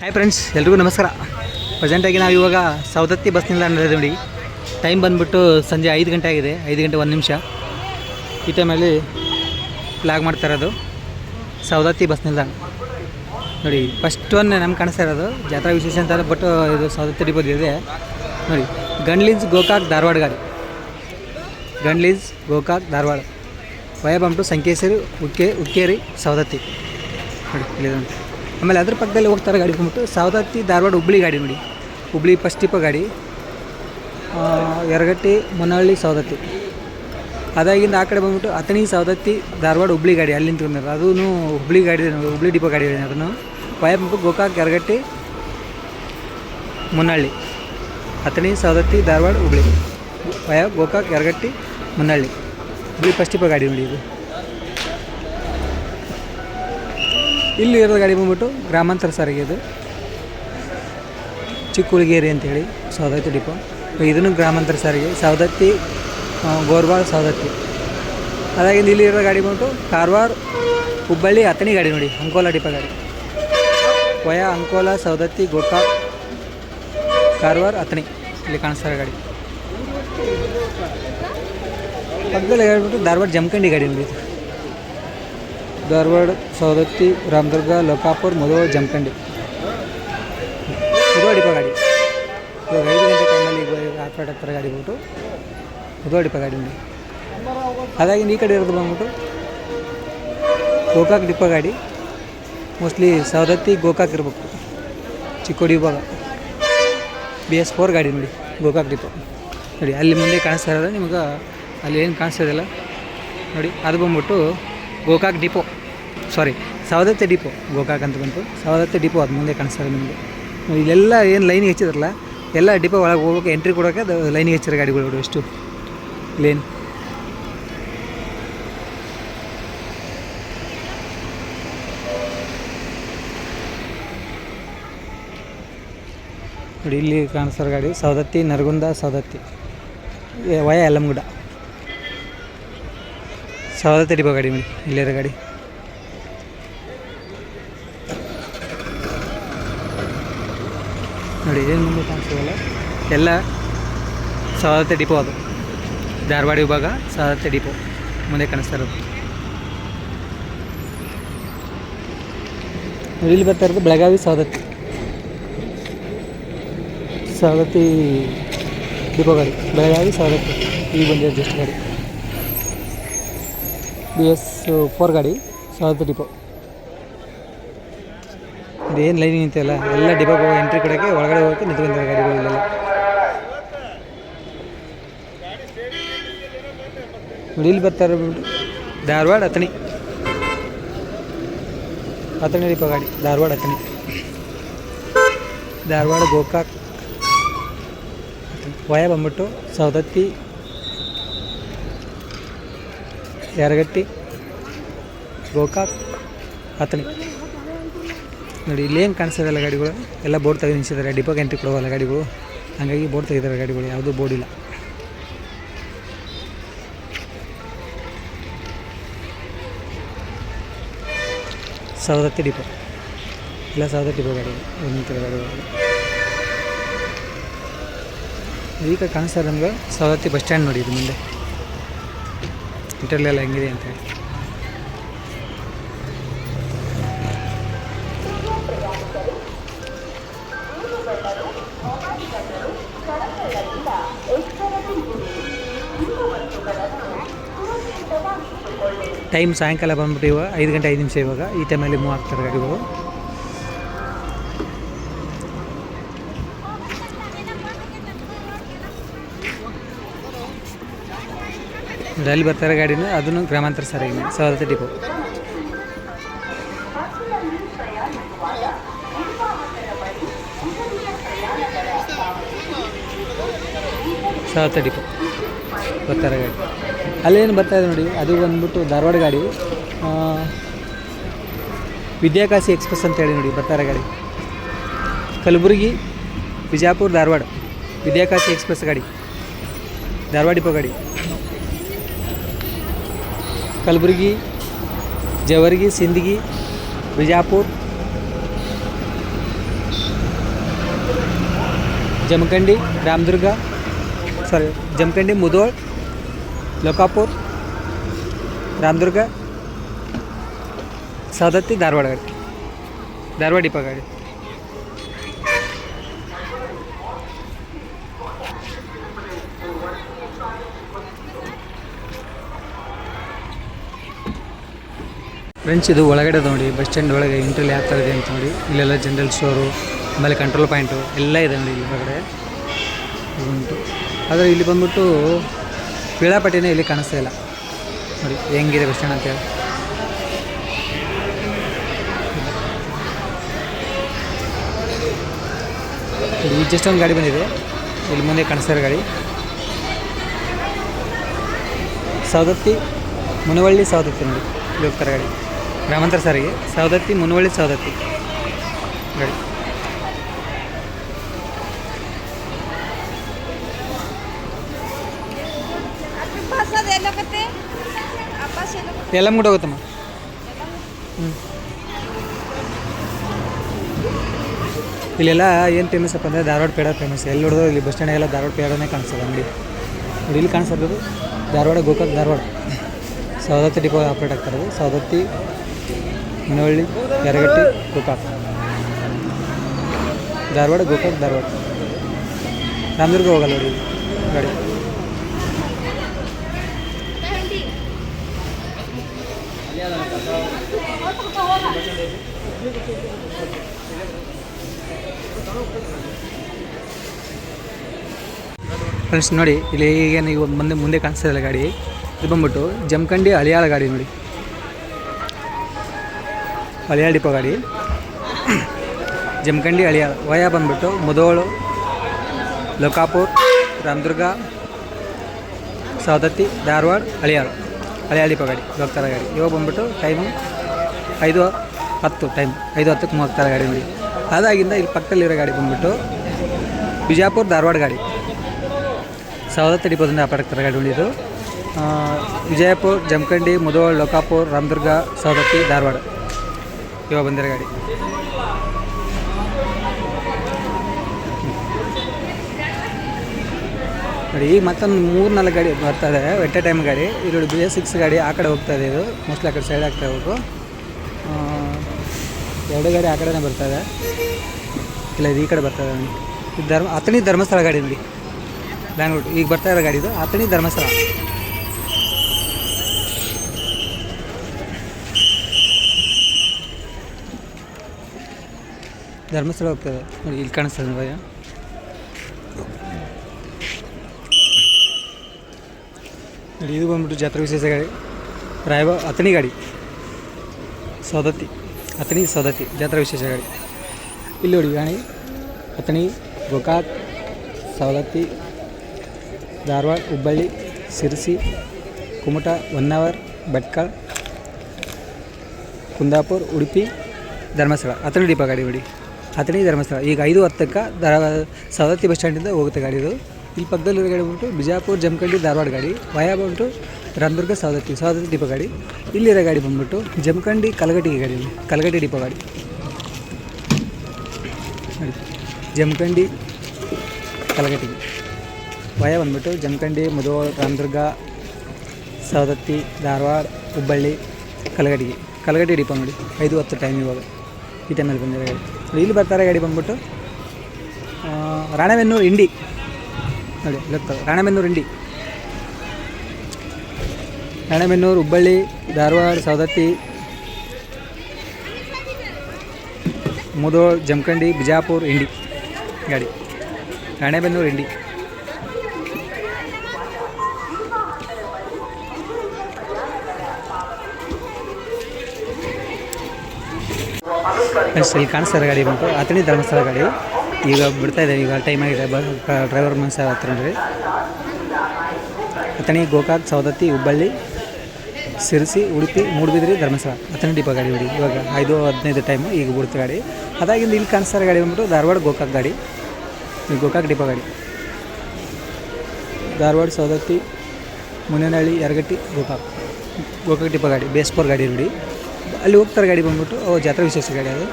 Hi friends ಎಲ್ರಿಗೂ ನಮಸ್ಕಾರ. ಪ್ರೆಸೆಂಟಾಗಿ ನಾವು ಇವಾಗ ಸವದತ್ತಿ ಬಸ್ ನಿಲ್ದಾಣ ನೋಡಿ. ಟೈಮ್ ಬಂದುಬಿಟ್ಟು ಸಂಜೆ ಐದು ಗಂಟೆ ಆಗಿದೆ. ಐದು ಗಂಟೆ ಒಂದು ನಿಮಿಷ. ಈ ಟೈಮಲ್ಲಿ ಫ್ಲಾಗ್ ಮಾಡ್ತಾ ಇರೋದು ಸವದತ್ತಿ ಬಸ್ ನಿಲ್ದಾಣ. ನೋಡಿ ಫಸ್ಟ್ ಒನ್ ನಮ್ಗೆ ಕಾಣಿಸ್ತಾ ಇರೋದು. ಜಾತ್ರಾ ವಿಶೇಷ ಅಂತ ಬಟ್ ಇದು ಸವದತ್ತಿ ಡಿಪೋದು ಇದೆ. ನೋಡಿ ಗಂಡ್ಲೀಸ್ ಗೋಕಾಕ್ ಧಾರವಾಡ ಗಾಡಿ. ಗಂಡ್ಲೀಸ್ ಗೋಕಾಕ್ ಧಾರವಾಡ ವಯ ಬಂಟು ಸಂಕೇಶ್ವರಿ ಉಕ್ಕೇ, ಉಕ್ಕೇರಿ ಸವದತ್ತಿ ನೋಡಿ, ಇಲ್ಲಿದೆ ಆಮೇಲೆ ಅದ್ರ ಪಕ್ಕದಲ್ಲಿ ಹೋಗ್ತಾರೆ ಗಾಡಿ ಬಂದ್ಬಿಟ್ಟು. ಸೌದತ್ತಿ ಧಾರವಾಡ ಹುಬ್ಳಿ ಗಾಡಿ ನೋಡಿ. ಹುಬ್ಳಿ ಫಸ್ಟ್ ಟಿಪ ಗಾಡಿ. ಎರಗಟ್ಟಿ ಮೊನಹಳ್ಳಿ ಸೌದತ್ತಿ ಅದಾಗಿಂದ ಆ ಕಡೆ ಬಂದ್ಬಿಟ್ಟು ಅಥಣಿ, ಸವದತ್ತಿ, ಧಾರವಾಡ ಹುಬ್ಳಿ ಗಾಡಿ ಅಲ್ಲಿ ನಿಂತ್ಕೊಂಡಿರೋ ಅದೂ ಹುಬ್ಳಿ ಗಾಡಿ ಹುಬ್ಳಿ ಡಿಪೋ ಗಾಡಿ ಇದೆ ಅದನ್ನು ಬಂದ್ಬಿಟ್ಟು ಗೋಕಾಕ್, ಯರಗಟ್ಟಿ ಮುನ್ನಹಳ್ಳಿ ಅಥಣಿ, ಸವದತ್ತಿ, ಧಾರವಾಡ, ಹುಬ್ಳಿ. ವಯ, ಗೋಕಾಕ್ ಎರಗಟ್ಟಿ ಮುನ್ನಹಳ್ಳಿ ಹುಬ್ಳಿ ಫಸ್ಟ್ ಟಿಪ ಗಾಡಿ ನೋಡಿ ಇದು. ಇಲ್ಲಿ ಇರೋ ಗಾಡಿ ಬಂದ್ಬಿಟ್ಟು ಗ್ರಾಮಾಂತರ ಸಾರಿಗೆ ಇದು. ಚಿಕ್ಕುಳಿಗೇರಿ ಅಂತೇಳಿ ಸೌದತ್ತಿ ಡಿಪೋ. ಇದನ್ನು ಗ್ರಾಮಾಂತರ ಸಾರಿಗೆ ಸೌದತ್ತಿ ಗೋರ್ವಾರ್ ಸೌದತ್ತಿ ಅದಾಗಿಂದ ಇಲ್ಲಿ ಇರೋ ಗಾಡಿ ಬಂದ್ಬಿಟ್ಟು ಕಾರವಾರ, ಹುಬ್ಬಳ್ಳಿ, ಅಥಣಿ ಗಾಡಿ ನೋಡಿ, ಅಂಕೋಲಾ ಡಿಪೋ ಗಾಡಿ. ವಯ, ಅಂಕೋಲಾ ಸೌದತ್ತಿ ಗೋಕಾಕ್ ಕಾರವಾರ, ಅಥಣಿ ಇಲ್ಲಿ ಕಾಣಿಸ್ತಾರೆ ಗಾಡಿ. ಪಕ್ಕದಲ್ಲಿ ಹೇಳ್ಬಿಟ್ಟು ಧಾರವಾಡ ಜಮಖಂಡಿ ಗಾಡಿ ನೋಡಿ ಧಾರವಾಡ, ಸವದತ್ತಿ, ರಾಮದುರ್ಗ, ಲೋಕಾಪುರ್ ಮೊದಲು ಜಮಖಂಡಿ. ಮುಧೋಳ ಡಿಪೋ ಗಾಡಿ. ಇವಾಗ ಐದು ಗಂಟೆ ಟೈಮಲ್ಲಿ ಆರ್ಪೇಟ್ ಹತ್ತಿರ ಗಾಡಿ ಬಿಟ್ಟು ಮುಧೋಳ ಡಿಪೋ ಗಾಡಿ ನೋಡಿ ಹಾಗಾಗಿ ಈ ಕಡೆ ಇರೋದು ಬಂದ್ಬಿಟ್ಟು ಗೋಕಾಕ್ ಡಿಪೋ ಗಾಡಿ. ಮೋಸ್ಟ್ಲಿ ಸವದತ್ತಿ, ಗೋಕಾಕ್ ಇರಬೇಕು. ಚಿಕ್ಕೋಡಿ ವಿಭಾಗ. ಬಿ ಎಸ್ ಫೋರ್ ಗಾಡಿ ನೋಡಿ, ಗೋಕಾಕ್ ಡಿಪೋ. ನೋಡಿ, ಅಲ್ಲಿ ಮುಂದೆ ಕಾಣಿಸ್ತಾ ಇರೋದು ನಿಮಗೆ, ಅಲ್ಲಿ ಏನು ಕಾಣಿಸ್ತಿದೆಯಲ್ಲ ನೋಡಿ, ಅದು ಬಂದ್ಬಿಟ್ಟು Gokak depot. Sorry Savadatti depot. Gokak ಅಂತ ಬಂತು. ಸವದತ್ತಿ ಡಿಪೋ ಅದು ಮುಂದೆ ಕಾಣಿಸ್ತಾರೆ ನಿಮಗೆ. ಇಲ್ಲೆಲ್ಲ ಏನು ಲೈನ್ ಹೆಚ್ಚಿದ್ರಲ್ಲ, ಎಲ್ಲ ಡಿಪೋ ಒಳಗೆ ಹೋಗೋಕೆ ಎಂಟ್ರಿ ಕೊಡೋಕೆ ಅದು ಲೈನಿಗೆ ಹೆಚ್ಚಿರೋ ಗಾಡಿಗಳು ಎಷ್ಟು ಲೇನ್ ನೋಡಿ, ಇಲ್ಲಿ ಕಾಣಿಸ್ತಾರೆ ಗಾಡಿ ಸವದತ್ತಿ ನರಗುಂದ ಸವದತ್ತಿ. ವಯ ಯಲ್ಲಮಗುಡ್ಡ ಸವದತ್ತಿ ಡಿಪೋ ಗಾಡಿ ಮೇಡಿ ಇಲ್ಲಿರೋ ಗಾಡಿ. ನೋಡಿ ಏನು ಮುಂದೆ ಕಾಣಿಸ್ತಿದಲ್ಲ ಎಲ್ಲ ಸವದತ್ತಿ ಡಿಪೋ ಅದು. ಧಾರವಾಡ ವಿಭಾಗ ಸವದತ್ತಿ ಡಿಪೋ ಮುಂದೆ ಕಾಣಿಸ್ತಾ ಇರೋದು. ಇಲ್ಲಿ ಬರ್ತಾ ಇರೋದು ಬೆಳಗಾವಿ ಸವದತ್ತಿ ಸವದತ್ತಿ ಡಿಪೋ ಗಾಡಿ ಬೆಳಗಾವಿ ಸವದತ್ತಿ ಈಗ ಬಂದಿರೋ ಜಸ್ಟ್ ಗಾಡಿ. ಬಿ ಎಸ್ ಫೋರ್ ಗಾಡಿ ಸವದತ್ತಿ ಡಿಪೋ ಇದೇನು ಲೈನ್ ನಿಂತಿಲ್ಲ ಎಲ್ಲ ಹೋಗಿ ಎಂಟ್ರಿ ಕೊಡೋಕ್ಕೆ ಒಳಗಡೆ ಹೋಗಿ ನಿಂತ್ಕೊಂಡಿದ್ದಾರೆ ಗಾಡಿಗಳು ಇಲ್ಲೆಲ್ಲ. ನೋಡಿ, ಇಲ್ಲಿ ಬರ್ತಾರೆ ಧಾರವಾಡ ಅಥಣಿ. ಅಥಣಿ ಡಿಪೋ ಗಾಡಿ, ಧಾರವಾಡ ಅಥಣಿ. ಧಾರವಾಡ ಗೋಕಾಕ್. ವಯ ಬಂದ್ಬಿಟ್ಟು ಸೌದತ್ತಿ ಯಾರಗಟ್ಟಿ? ಗೋಕಾಕ್? ಅಥಣಿ. ನೋಡಿ ಇಲ್ಲೇನು ಕಾಣಿಸ್ತಿದಲ್ಲ ಗಾಡಿಗಳು? ಎಲ್ಲ ಬೋರ್ಡ್ ತೆಗೆದು ನಿಂತಿದ್ದಾರೆ ಡಿಪೋಗೆ ಎಂಟ್ರಿ ಕೊಡೋವಲ್ಲ ಗಾಡಿಗಳು. ಹಾಗಾಗಿ ಬೋರ್ಡ್ ತೆಗಿದ್ದಾರೆ ಗಾಡಿಗಳು. ಯಾವುದೂ ಬೋರ್ಡ್ ಇಲ್ಲ. ಸವದತ್ತಿ ಡಿಪೋ. ಇಲ್ಲ ಸವದತ್ತಿ ಡಿಪೋ ಗಾಡಿ ನಿಂತಿರೋ ಗಾಡಿಗಳು? ಈಗ ಕಾಣಿಸ್ತಾ ಇದೆ ನಮ್ಗೆ ಸವದತ್ತಿ ಬಸ್ ಸ್ಟ್ಯಾಂಡ್ ನೋಡಿ ಇದು ಮುಂದೆ. ಇಂಟರ್ಲೆಲ್ಲ ಹೆಂಗಿದೆ ಅಂತ ಹೇಳಿ. ಟೈಮ್ ಸಾಯಂಕಾಲ ಬಂದ್ಬಿಟ್ಟು ಇವಾಗ ಐದು ಗಂಟೆ ಐದು ನಿಮಿಷ ಇವಾಗ ಈ ಟೈಮಲ್ಲಿ ಮೂವ್ ಆಗ್ತಾರೆ ಗಾಡಿಗಳು ಅಲ್ಲಿ ಬರ್ತಾರೆ ಗಾಡಿನ ಅದನ್ನು ಗ್ರಾಮಾಂತರ ಸಾರಿಗೆ ಸವಲತ್ತು ಡಿಪೋ. ಸವಲತ್ತು ಡಿಪೋ. ಬರ್ತಾರೆ ಗಾಡಿ. ಅಲ್ಲೇನು ಬರ್ತಾ ಇದೆ ನೋಡಿ, ಅದು ಬಂದ್ಬಿಟ್ಟು ಧಾರವಾಡ ಗಾಡಿ. ವಿದ್ಯಾಕಾಶಿ ಎಕ್ಸ್ಪ್ರೆಸ್ ಅಂತ ಹೇಳಿ ನೋಡಿ, ಬರ್ತಾರೆ ಗಾಡಿ. ಕಲಬುರಗಿ, ಬಿಜಾಪುರ, ಧಾರವಾಡ. ವಿದ್ಯಾಕಾಶಿ ಎಕ್ಸ್ಪ್ರೆಸ್ ಗಾಡಿ. ಧಾರವಾಡ ಡಿಪೋ ಗಾಡಿ. ಕಲಬುರಗಿ ಜವರ್ಗಿ ಸಿಂದಗಿ ಬಿಜಾಪುರ್ ಜಮಖಂಡಿ ರಾಮದುರ್ಗ ಸಾರಿ ಜಮಖಂಡಿ ಮುಧೋಳ್ ಲೋಕಾಪುರ್ ರಾಮದುರ್ಗ ಸವದತ್ತಿ ಧಾರವಾಡ ಗಾಡಿ ಧಾರವಾಡ ಇಪ್ಪ ಗಾಡಿ ಫ್ರೆಂಡ್ಸ್ ಇದು ಒಳಗಡೆ ನೋಡಿ ಬಸ್ ಸ್ಟ್ಯಾಂಡ್ ಒಳಗೆ ಇಂಟ್ರಲ್ಲಿ ಯಾವ ಇದೆ ಅಂತ ನೋಡಿ. ಇಲ್ಲೆಲ್ಲ ಜನರಲ್ ಸ್ಟೋರು ಆಮೇಲೆ ಕಂಟ್ರೋಲ್ ಪಾಯಿಂಟು ಎಲ್ಲ ಇದೆ ನೋಡಿ ಇಲ್ಲಿ ಒಳಗಡೆ. ಉಂಟು. ಆದರೆ ಇಲ್ಲಿ ಬಂದ್ಬಿಟ್ಟು ವೇಳಾಪಟ್ಟಿನೇ ಇಲ್ಲಿ ಕಾಣಿಸ್ತಾ ಇಲ್ಲ. ನೋಡಿ, ಹೆಂಗಿದೆ ಬಸ್ ಸ್ಟ್ಯಾಂಡ್ ಅಂತೇಳಿ ಇಲ್ಲಿ ಜಸ್ಟ್ ಒಂದು ಗಾಡಿ ಬಂದಿದೆ. ಇಲ್ಲಿ ಮುಂದೆ ಕಾಣಿಸ್ತಾ ಇರೋ ಗಾಡಿ. ಸವದತ್ತಿ, ಮುನವಳ್ಳಿ ಸವದತ್ತಿ ನೋಡಿ ಇಲ್ಲಿ ಹೋಗ್ತಾರೆ ಗಾಡಿ. ಗ್ರಾಮಾಂತರ ಸಾರಿಗೆ ಸವದತ್ತಿ ಮುನವಳ್ಳಿ ಸವದತ್ತಿ. ಎಲ್ಲ ಮುಟ್ಟು ಹೋಗುತ್ತಮ್ಮ? ಇಲ್ಲೆಲ್ಲ ಏನು ಫೇಮಸ್ ಅಪ್ಪ ಅಂದರೆ ಧಾರವಾಡ ಪೇಡ ಫೇಮಸ್ ಎಲ್ಲಿ ನೋಡಿದ್ರು ಇಲ್ಲಿ ಬಸ್ ಸ್ಟ್ಯಾಂಡ್ ಧಾರವಾಡ ಪೇಡನೇ ಕಾಣಿಸ್ತದೆ ಅಂಗಡಿ. ನೋಡಿ, ಇಲ್ಲಿ ಕಾಣಿಸ್ತಿರೋದು ಧಾರವಾಡ, ಗೋಕಾಕ್, ಧಾರವಾಡ. ಸವದತ್ತಿ ಡಿಪೋ ಆಪ್ರೇಟ್ ಆಗ್ತಿರೋದು ಸವದತ್ತಿ ಮುನವಳ್ಳಿ ಯರಗಟ್ಟಿ ಗೋಕಾಕ್. ಧಾರವಾಡ ಗೋಕಾಕ್, ಧಾರವಾಡ. ರಾಮದುರ್ಗ ಹೋಗಲ್ಲ ನೋಡಿ. ಗಾಡಿ. ಫ್ರೆಂಡ್ಸ್ ನೋಡಿ, ಇಲ್ಲಿ ಈಗ ನೀವು ಮುಂದೆ ಮುಂದೆ ಕಾಣಿಸ್ತಾ ಇಲ್ಲ ಗಾಡಿ. ಇದು ಬಂದ್ಬಿಟ್ಟು ಜಮಖಂಡಿ ಹಳಿಯಾಳ ಗಾಡಿ ನೋಡಿ. ಹಳಿಯಾಳ ಡಿಪೋ ಗಾಡಿ ಜಮಖಂಡಿ ಹಳಿಯಾಳ ವಯ ಬಂದ್ಬಿಟ್ಟು ಮುದೋಳು, ಲೋಕಾಪುರ್, ರಾಮದುರ್ಗ, ಸವದತ್ತಿ, ಧಾರವಾಡ ಹಳಿಯಾಳು ಹಳಿಯಾಳ ಡಿಪೋ ಗಾಡಿ ಗಾಡಿ ಇವಾಗ ಬಂದ್ಬಿಟ್ಟು ಟೈಮು ಐದು ಹತ್ತು ಟೈಮ್ ಐದು ಹತ್ತಕ್ಕೆ ಹೋಗ್ತಾರೆ ಗಾಡಿ ನೋಡಿ. ಅದಾಗಿಂದ ಇಲ್ಲಿ ಪಕ್ಕದಲ್ಲಿರೋ ಗಾಡಿ ಬಂದ್ಬಿಟ್ಟು ಬಿಜಾಪುರ, ಧಾರವಾಡ ಗಾಡಿ. ಸವದತ್ತಿ ಡಿಪೋದಿಂದ ವ್ಯಾಪಾರಕ್ಕೆ ಗಾಡಿ ಉಳಿದು ವಿಜಯಪುರ, ಜಮಖಂಡಿ, ಮುದೋಳ್, ಲೋಕಾಪುರ್, ರಾಮದುರ್ಗ, ಸವದತ್ತಿ, ಧಾರವಾಡ. ಇವಾಗ ಬಂದಿರೋ ಗಾಡಿ. ನೋಡಿ, ಈಗ ಮತ್ತೊಂದು ಮೂರು ನಾಲ್ಕು ಗಾಡಿ ಬರ್ತಾ ಇದೆ. ಎಟ್ ಎ ಟೈಮ್ ಗಾಡಿ ಇದು ಬಿ ಎಸ್ ಸಿಕ್ಸ್ ಗಾಡಿ ಆ ಕಡೆ ಹೋಗ್ತಾ ಇದೆ ಇದು. ಮೋಸ್ಟ್ಲಿ ಆ ಕಡೆ ಸೈಡ್ ಆಗ್ತಾ ಹೋಗು. ಎರಡು ಗಾಡಿ ಆ ಕಡೆನೇ ಬರ್ತಾ ಇದೆ. ಇಲ್ಲ, ಇದು ಈ ಕಡೆ ಬರ್ತಾ ಇದೆ ಧರ್ಮ ಅಥಣಿ ಧರ್ಮಸ್ಥಳ ಗಾಡಿ ನೋಡಿ. ಬ್ಯಾಂಗ್ಳೂರು ಈಗ ಬರ್ತಾ ಇರೋ ಗಾಡಿ ಇದು. ಅಥಣಿ ಧರ್ಮಸ್ಥಳ. ಧರ್ಮಸ್ಥಳ ಹೋಗ್ತದೆ ನೋಡಿ, ಇಲ್ಲಿ ಕಾಣಿಸ್ತದೆ ಭಯ ನೋಡಿ. ಇದು ಬಂದ್ಬಿಟ್ಟು ಜಾತ್ರೆ ವಿಶೇಷ ಗಾಡಿ. ರಾಯಬ ಅತನಿ ಗಾಡಿ. ಸೌದತ್ತಿ ಅತನಿ ಸೌದತ್ತಿ ಜಾತ್ರಾ ವಿಶೇಷ ಗಾಡಿ. ಇಲ್ಲಿ ನೋಡಿ, ಗಾಣಿ. ಅಥಣಿ, ಗೋಕಾಕ್, ಸವದತ್ತಿ, ಧಾರವಾಡ, ಹುಬ್ಬಳ್ಳಿ, ಸಿರ್ಸಿ, ಕುಮಟ, ಹೊನ್ನಾವರ್, ಭಟ್ಕಳ, ಕುಂದಾಪುರ್, ಉಡುಪಿ, ಧರ್ಮಸ್ಥಳ. ಅಥಣಿ ಡಿಪ ಗಾಡಿ ನೋಡಿ ಅಥಣಿ ಧರ್ಮಸ್ಥಳ. ಈಗ ಐದು ಹತ್ತಕ್ಕೆ ದ ಸವದತ್ತಿ ಬಸ್ ಸ್ಟ್ಯಾಂಡಿಂದ ಹೋಗುತ್ತೆ ಗಾಡಿ ಇದು. ಇಲ್ಲಿ ಪಕ್ಕದಲ್ಲಿ ಗಾಡಿ ಬಂದ್ಬಿಟ್ಟು ಬಿಜಾಪುರ, ಜಮಖಂಡಿ, ಧಾರವಾಡ ಗಾಡಿ. ವಯಾ ಬಂದ್ಬಿಟ್ಟು ರಾಮದುರ್ಗ, ಸವದತ್ತಿ ಸವದತ್ತಿ ಡಿಪೋ ಗಾಡಿ. ಇಲ್ಲಿರೋ ಗಾಡಿ ಬಂದ್ಬಿಟ್ಟು ಜಮಖಂಡಿ ಕಲಗಟ್ಟಿಗೆ ಗಾಡಿ ಇಲ್ಲಿ ಕಲಗಟ್ಟಿ ಡಿಪೋ ಗಾಡಿ. ಜಮಖಂಡಿ ಕಲಗಟ್ಟಿಗೆ ವಯ ಬಂದ್ಬಿಟ್ಟು ಜಮಖಂಡಿ ಮುಧೋಳ್ ರಾಮದುರ್ಗ, ಸವದತ್ತಿ, ಧಾರವಾಡ, ಹುಬ್ಬಳ್ಳಿ ಕಲಗಟ್ಟಿಗೆ ಕಲಗಟ್ಟಿ ಡಿಪೋ ನೋಡಿ, ಐದು ಹತ್ತು ಟೈಮ್ ಇವಾಗ. ಈ ಟೈಮಲ್ಲಿ ಬಂದಿರೋ ಗಾಡಿ. ಇಲ್ಲಿ ಬರ್ತಾರೆ ಗಾಡಿ ಬಂದ್ಬಿಟ್ಟು. ರಾಣೆಬೆನ್ನೂರು ಇಂಡಿ ನೋಡಿ ಗೊತ್ತಲ್ಲ ರಾಣೆಬೆನ್ನೂರು ಇಂಡಿ ರಾಣೆಬೆನ್ನೂರು ಹುಬ್ಬಳ್ಳಿ, ಧಾರವಾಡ, ಸವದತ್ತಿ, ಮುದೋಳ್, ಜಮಖಂಡಿ, ಬಿಜಾಪುರ ಇಂಡಿ ಗಾಡಿ. ರಾಣೆಬೆನ್ನೂರು ಇಂಡಿ ಫ್ರೆಂಡ್ಸ್, ಇಲ್ಲಿ ಕಾಣಿಸ್ತಾರೆ ಗಾಡಿ ಬಂತು ಅಥಣಿ ಧರ್ಮಸ್ಥಳ ಗಾಡಿ. ಈಗ ಬಿಡ್ತಾ ಇದೆ ಈಗ ಟೈಮ್ ಆಗಿದೆ. ಡ್ರೈವರ್ ಮನ್ಸ ಹತ್ರ ನೋಡ್ರಿ. ಅಥಣಿ, ಗೋಕಾಕ್, ಸವದತ್ತಿ, ಹುಬ್ಬಳ್ಳಿ, ಸಿರಿಸಿ, ಉಡುಪಿ, ಮೂಡುಬಿದ್ರಿ, ಧರ್ಮಸ್ಥಳ. ಅತನಿ ಡಿಪ ಗಾಡಿ ಬಿಡಿ ಇವಾಗ ಐದು, ಹದಿನೈದು ಟೈಮು ಈಗ ಬಿಡುತ್ತೆ ಗಾಡಿ. ಅದಾಗಿಂದ ಇಲ್ಲಿ ಕಾಣಿಸ್ತಾರೆ ಗಾಡಿ ಬಂದ್ಬಿಟ್ಟು ಧಾರವಾಡ ಗೋಕಾಕ್ ಗಾಡಿ. ಗೋಕಾಕ್ ಡಿಪ ಗಾಡಿ. ಧಾರವಾಡ, ಸವದತ್ತಿ ಮುನೇನಹಳ್ಳಿ ಯರಗಟ್ಟಿ, ಗೋಕಾಕ್. ಗೋಕಾಕ್ ಡಿಪ ಗಾಡಿ, ಬೇಸ್ಪೋರ್ ಗಾಡಿ ನೋಡಿ. ಅಲ್ಲಿ ಹೋಗ್ತಾರೆ ಗಾಡಿ ಬಂದ್ಬಿಟ್ಟು ಜಾತ್ರಾ ವಿಶೇಷ ಗಾಡಿ ಅದು.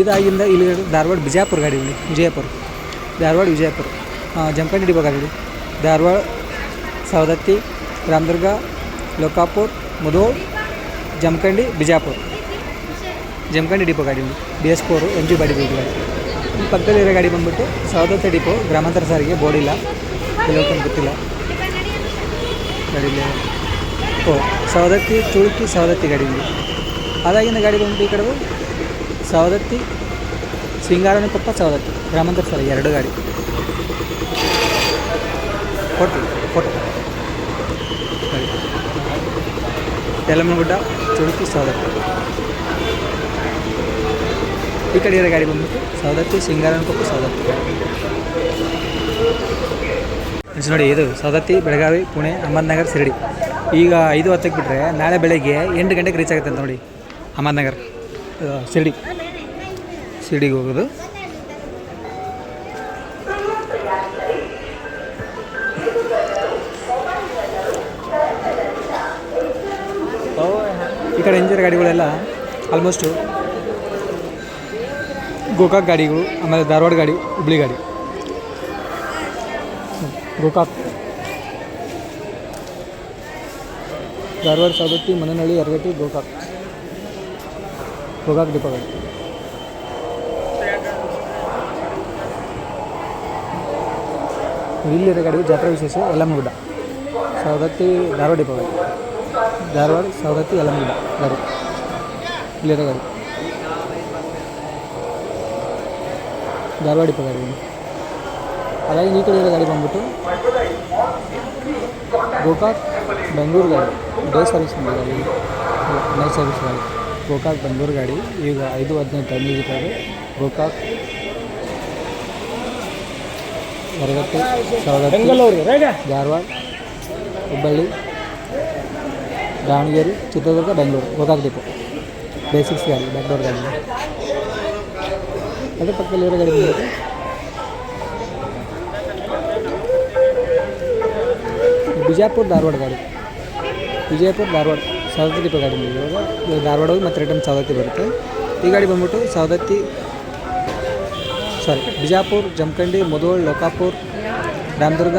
ಇದಾಗಿಂದ ಇಲ್ಲಿ ಧಾರವಾಡ ಬಿಜಾಪುರ ಗಾಡಿ ಇಲ್ಲಿ ವಿಜಯಪುರ. ಧಾರವಾಡ, ವಿಜಯಪುರ. ಜಮಖಂಡಿ ಗಾಡಿ ಧಾರವಾಡ, ಸವದತ್ತಿ, ರಾಮದುರ್ಗ, ಲೋಕಾಪುರ್ ಮುಧೋಳ್ ಜಮಖಂಡಿ, ಬಿಜಾಪುರ. ಜಮಖಂಡಿ ಡಿಪೋ ಗಾಡಿ B S four M G body ಬೇಕು ಗಾಡಿ. ಪಕ್ಕದಲ್ಲಿರೋ ಗಾಡಿ ಬಂದ್ಬಿಟ್ಟು ಸವದತ್ತಿ ಡಿಪೋ, ಗ್ರಾಮಾಂತರ ಸಾರಿಗೆ ಬೋರ್ಡ್ ಇಲ್ಲ. ಕೆಲವೊಂದು ಗೊತ್ತಿಲ್ಲ. ಗಾಡಿ ಓ, ಸವದತ್ತಿ, ತುಳುಕಿ, ಸವದತ್ತಿ ಗಾಡಿ ಅದಾಗಿನ ಗಾಡಿ ಬಂದ್ಬಿಟ್ಟು ಈ ಕಡೆ ಸವದತ್ತಿ ಸಿಂಗಾರನಕೊಪ್ಪ ಸವದತ್ತಿ. ಗ್ರಾಮಾಂತರ ಸರ್ ಎರಡು ಗಾಡಿ. ಕೊಟ್ಟು ಗಾಡಿ. ಯಲಮನಗುಡ್ಡ, ತುಳುಕಿ, ಸವದತ್ತಿ. ಈ ಕಡೆ ಇರೋ ಗಾಡಿ ಬಂದ್ಬಿಟ್ಟು? ಸವದತ್ತಿ ಸಿಂಗಾರನಕೊಪ್ಪ ಸವದತ್ತಿ. ನೋಡಿ, ಇದು ಸವದತ್ತಿ, ಬೆಳಗಾವಿ, ಪುಣೆ, ಅಹಮದ್ನಗರ್, ಶಿರಡಿ. ಈಗ ಐದು ಹತ್ತಕ್ಕೆ ಬಿಟ್ಟರೆ ನಾಳೆ ಬೆಳಗ್ಗೆ ಎಂಟು ಗಂಟೆಗೆ ರೀಚ್ ಆಗುತ್ತೆ ಅಂತ ನೋಡಿ. ಅಹಮದ್ನಗರ್. ಆ, ಸಿಡಿಗೆ ಹೋಗೋದು. ಈ ಕಡೆ ಇಂಜಿನ್ ಗಾಡಿಗಳೆಲ್ಲ ಆಲ್ಮೋಸ್ಟು ಗೋಕಾಕ್ ಗಾಡಿಗಳು ಆಮೇಲೆ ಧಾರವಾಡ ಗಾಡಿ ಹುಬ್ಳಿ ಗಾಡಿ. ಗೋಕಾಕ್. ಧಾರವಾಡ ಸವದತ್ತಿ ಮನನಹಳ್ಳಿ ಯರಗಟ್ಟಿ ಗೋಕಾಕ್. ಗೋಕಾಕ್ ಡಿಪೋ ಗಾಡಿ ಇಲ್ಲಿರೋ ಗಾಡಿ ಜಾತ್ರಾ ವಿಶೇಷ ಯಲ್ಲಮ್ಮಗುಡ್ಡ ಸವದತ್ತಿ ಧಾರವಾಡ ಡಿಪೋ ಧಾರವಾಡ, ಸವದತ್ತಿ ಯಲ್ಲಮ್ಮಗುಡ್ಡ ಗಾಡಿ. ಇಲ್ಲಿರೋ ಗಾಡಿ. ಧಾರವಾಡ ಡಿಪೋ ಗಾಡಿ ಈ ಕಡೆ ಇರೋ ಗಾಡಿ ಬಂದ್ಬಿಟ್ಟು ಗೋಕಾಕ್, ಬೆಂಗಳೂರು ಗಾಡಿ. ಡೇ ಸರ್ವಿಸ್ ಗಾಡಿ ನೈಟ್ ಸರ್ವಿಸ್ ಗಾಡಿ. ಗೋಕಾಕ್ ಬೆಂಗಳೂರು ಗಾಡಿ. ಈಗ ಐದು ಹದಿನೈದು ಟೈಮ್ ಇರ್ತಾರೆ ಗೋಕಾಕ್ ಹೊರಗಟ್ಟಿ ಸವದತ್ತಿ ಧಾರವಾಡ ಹುಬ್ಬಳ್ಳಿ ದಾವಣಗೆರೆ ಚಿತ್ರದುರ್ಗ ಬೆಂಗಳೂರು ಗೋಕಾಕ್ ಡಿಪೋ ಬೇಸಿಕ್ಸ್ ಗಾಡಿ ಬ್ಯಾಕ್ಡೋರ್ ಗಾಡಿ. ಅದೇ ಪಕ್ಕದಲ್ಲಿ ಇರೋ ಗಾಡಿ ಬಿಜಾಪುರ ಧಾರವಾಡ ಗಾಡಿ. ವಿಜಯಪುರ ಧಾರವಾಡ. ಸವದತ್ತಿ ಡಿಪೋ ಗಾಡಿ ಇವಾಗ ಧಾರವಾಡ ಹೋಗಿ ಮತ್ತೆ ರಿಟರ್ನ್ ಸವದತ್ತಿ ಬರುತ್ತೆ. ಈ ಗಾಡಿ ಬಂದ್ಬಿಟ್ಟು Savadatti sorry Bijapur, Jamkhandi Mudhol Lokapur, Ramdurg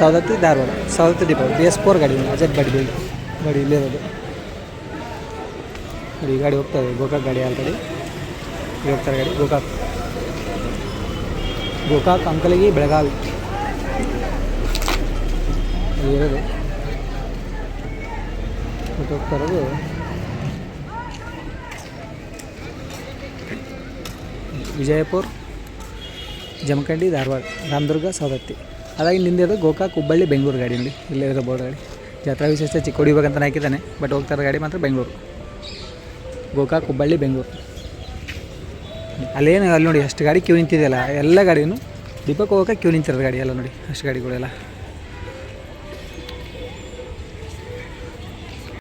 Savadatti Dharwad Savadatti depot B S four ಗಾಡಿ ಅಜತ್ ಗಾಡಿ ಗಾಡಿ ಇಲ್ಲೇ ಇರೋದು. ಈ ಗಾಡಿ ಹೋಗ್ತಾ ಇದೆ. ಗೋಕಾಕ್ ಗಾಡಿ ಆಲ್ರೆಡಿ ಹೋಗ್ತಾರೆ ಗಾಡಿ ಗೋಕಾಕ್. ಗೋಕಾಕ್, ಅಂಕಲಿಗೆ, ಬೆಳಗಾವಿ. ಇರೋದು ಹೋಗ್ತಾ ಇರೋದು ವಿಜಯಪುರ, ಜಮಖಂಡಿ, ಧಾರವಾಡ, ರಾಮದುರ್ಗ, ಸವದತ್ತಿ. ಅದಾಗಿ ನಿಂದಿರೋದು ಗೋಕಾಕ್, ಹುಬ್ಬಳ್ಳಿ, ಬೆಂಗಳೂರು ಗಾಡಿ ನೋಡಿ ಇಲ್ಲೇ ಇರೋ ಬೋರ್ಡ್ ಗಾಡಿ. ಜಾತ್ರಾ ವಿಶೇಷ ಚಿಕ್ಕೋಡಿ ಅಂತ ಹಾಕಿದ್ದಾನೆ, ಬಟ್ ಹೋಗ್ತಾ ಇರೋ ಗಾಡಿ ಮಾತ್ರ ಬೆಂಗಳೂರು. ಗೋಕಾಕ್, ಹುಬ್ಬಳ್ಳಿ, ಬೆಂಗಳೂರು. ಅಲ್ಲೇನು, ಅಲ್ಲಿ ನೋಡಿ, ಅಷ್ಟು ಗಾಡಿ ಕ್ಯೂ ನಿಂತಿದೆಯಲ್ಲ, ಎಲ್ಲ ಗಾಡಿನೂ ದೀಪಕ್ಕೆ ಹೋಗೋಕೆ ಕ್ಯೂ ನಿಂತಿರೋದು ಗಾಡಿ ಎಲ್ಲ ನೋಡಿ, ಅಷ್ಟು ಗಾಡಿಗಳೆಲ್ಲ.